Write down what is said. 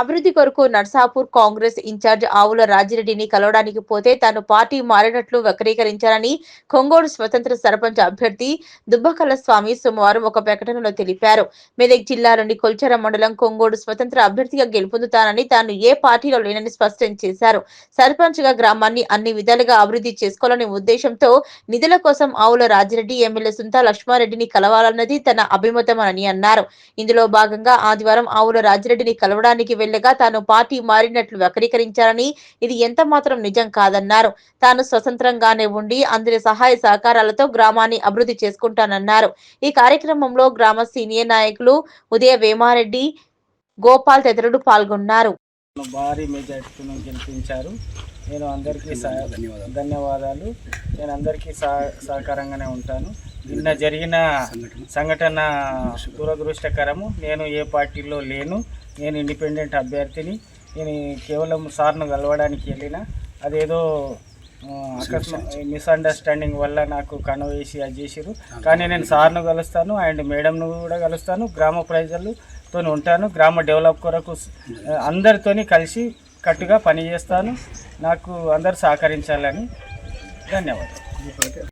అభివృద్ధి కొరకు నర్సాపూర్ కాంగ్రెస్ ఇన్ఛార్జ్ ఆవుల రాజిరెడ్డిని కలవడానికి పోతే తాను పార్టీ మారినట్లు వక్రీకరించారని కొంగోడు స్వతంత్ర సర్పంచ్ అభ్యర్థి దుబ్బకల స్వామి సోమవారం ఒక ప్రకటనలో తెలిపారు. మెదక్ జిల్లాలోని కొల్చర మండలం కొంగోడు స్వతంత్ర అభ్యర్థిగా గెలుపొందుతానని తాను ఏ పార్టీలో లేనని స్పష్టం చేశారు. సర్పంచ్గా గ్రామాన్ని అన్ని విధాలుగా అభివృద్ధి చేసుకోవాలనే ఉద్దేశంతో నిధుల కోసం ఆవుల రాజిరెడ్డి ఎమ్మెల్యే సుంతా లక్ష్మారెడ్డిని కలవాలన్నది తన అభిమతమని అన్నారు. ఇందులో భాగంగా ఆదివారం ఆవుల రాజిరెడ్డిని కలవడానికి వెళ్ళి వెళ్ళగా తాను పార్టీ మారినట్లు వక్రీకరించారని ఇది ఎంత మాత్రం నిజం కాదన్నారు. తాను స్వతంత్రంగానే ఉండి అందరి సహాయ సహకారాలతో గ్రామాన్ని అభివృద్ధి చేసుకుంటానన్నారు. ఈ కార్యక్రమంలో గ్రామ సీనియర్ నాయకులు ఉదయ వేమారెడ్డి గోపాల్ తదితరులు పాల్గొన్నారు. భారీ గెలిపించారు. నేను అందరికీ ధన్యవాదాలు. నేను అందరికీ సహ సహకారంగానే ఉంటాను. నిన్న జరిగిన సంఘటన దురదృష్టకరము. నేను ఏ పార్టీలో లేను. నేను ఇండిపెండెంట్ అభ్యర్థిని. నేను కేవలం సార్ను కలవడానికి వెళ్ళిన. అదేదో మిస్అండర్స్టాండింగ్ వల్ల నాకు కనవేసి అది చేసిరు కానీ నేను సార్ను కలుస్తాను అండ్ మేడంను కూడా కలుస్తాను. గ్రామ ప్రజలతో ఉంటాను. గ్రామ డెవలప్ కొరకు అందరితోని కలిసి కట్టుగా పనిచేస్తాను. నాకు అందరు సహకరించాలని ధన్యవాదాలు.